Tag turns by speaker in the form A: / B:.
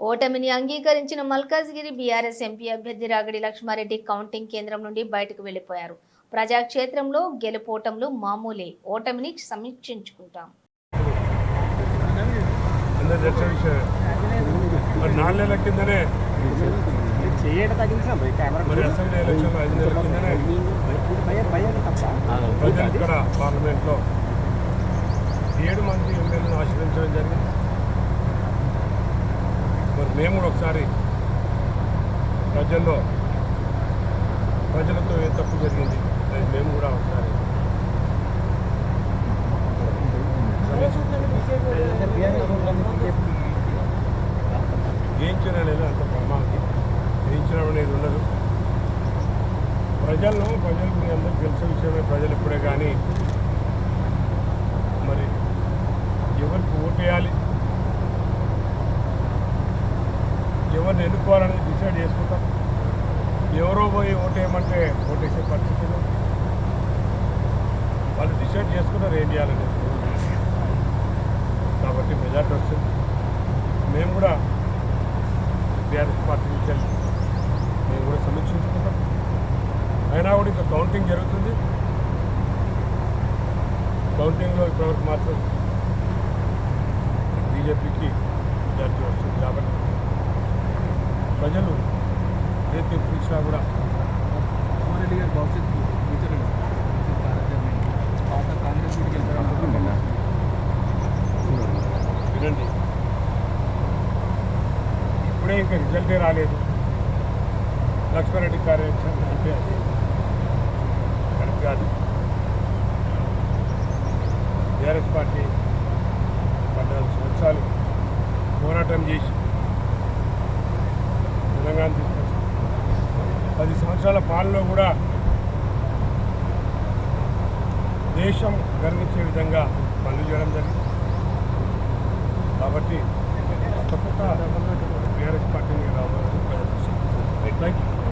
A: ఓటమిని అంగీకరించిన Malkajgiri BRS MP అభ్యర్థి రాగడి లక్ష్మారెడ్డి కౌంటింగ్ కేంద్రం నుండి బయటకు వెళ్ళిపోయారు ప్రజాక్షేత్రంలో గెలుపోటములు మామూలే. ఓటమిని సమీక్షించుకుంటాం.
B: అందరు కిందనే ప్రజలు ఇక్కడ పార్లమెంట్లో ఏడు మంది ఎమ్మెల్యేలను ఆశ్రయించడం జరిగింది. మరి మేము కూడా ఒకసారి ప్రజల్లో ప్రజలతో ఏ తప్పు జరిగింది అది మేము కూడా ఒకసారి జయించడం అనేది అంత ప్రమాదం. జయించడం అనేది ఉండదు. ప్రజలను ప్రజలు మీ అందరూ తెలిసిన విషయమే ప్రజలు ఇప్పుడే కానీ మరి ఎవరికి ఓటేయాలి ఎవరిని ఎన్నుకోవాలనేది డిసైడ్ చేసుకుంటాం. ఎవరో పోయి ఓటేయమంటే ఓటేసే పరిస్థితి వాళ్ళు డిసైడ్ చేసుకున్నారు ఏం చేయాలని కాబట్టి మెజార్టీ వస్తుంది. మేము కూడా టీఆర్ఎస్ పార్టీ నుంచి మేము కూడా సమీక్షించుకుంటాం. అయినా కూడా ఇంకా కౌంటింగ్ జరుగుతుంది. కౌంటింగ్లో ఇప్పటివరకు మాత్రం బీజేపీకి మెజార్టీ వస్తుంది కాబట్టి ప్రజలు ఏ తీర్పు ఇచ్చినా కూడా
C: రెడ్డి గారి భవిష్యత్తు ఫ్యూచర్ పాత కాంగ్రెస్ వెళ్తారనుకుంటున్నా
B: వినండి. ఇప్పుడే ఇంకా రిజల్టే రాలేదు. లక్ష్మారెడ్డి కార్యాచరణ అంటే అది కరెక్ట్ కాదు. టీఆర్ఎస్ పార్టీ పద్నాలుగు సంవత్సరాలు పోరాటం చేసి నిర్ణయాలు పది సంవత్సరాల పాలనలో కూడా దేశం గర్వించే విధంగా పనులు చేయడం జరిగింది. కాబట్టి కొత్త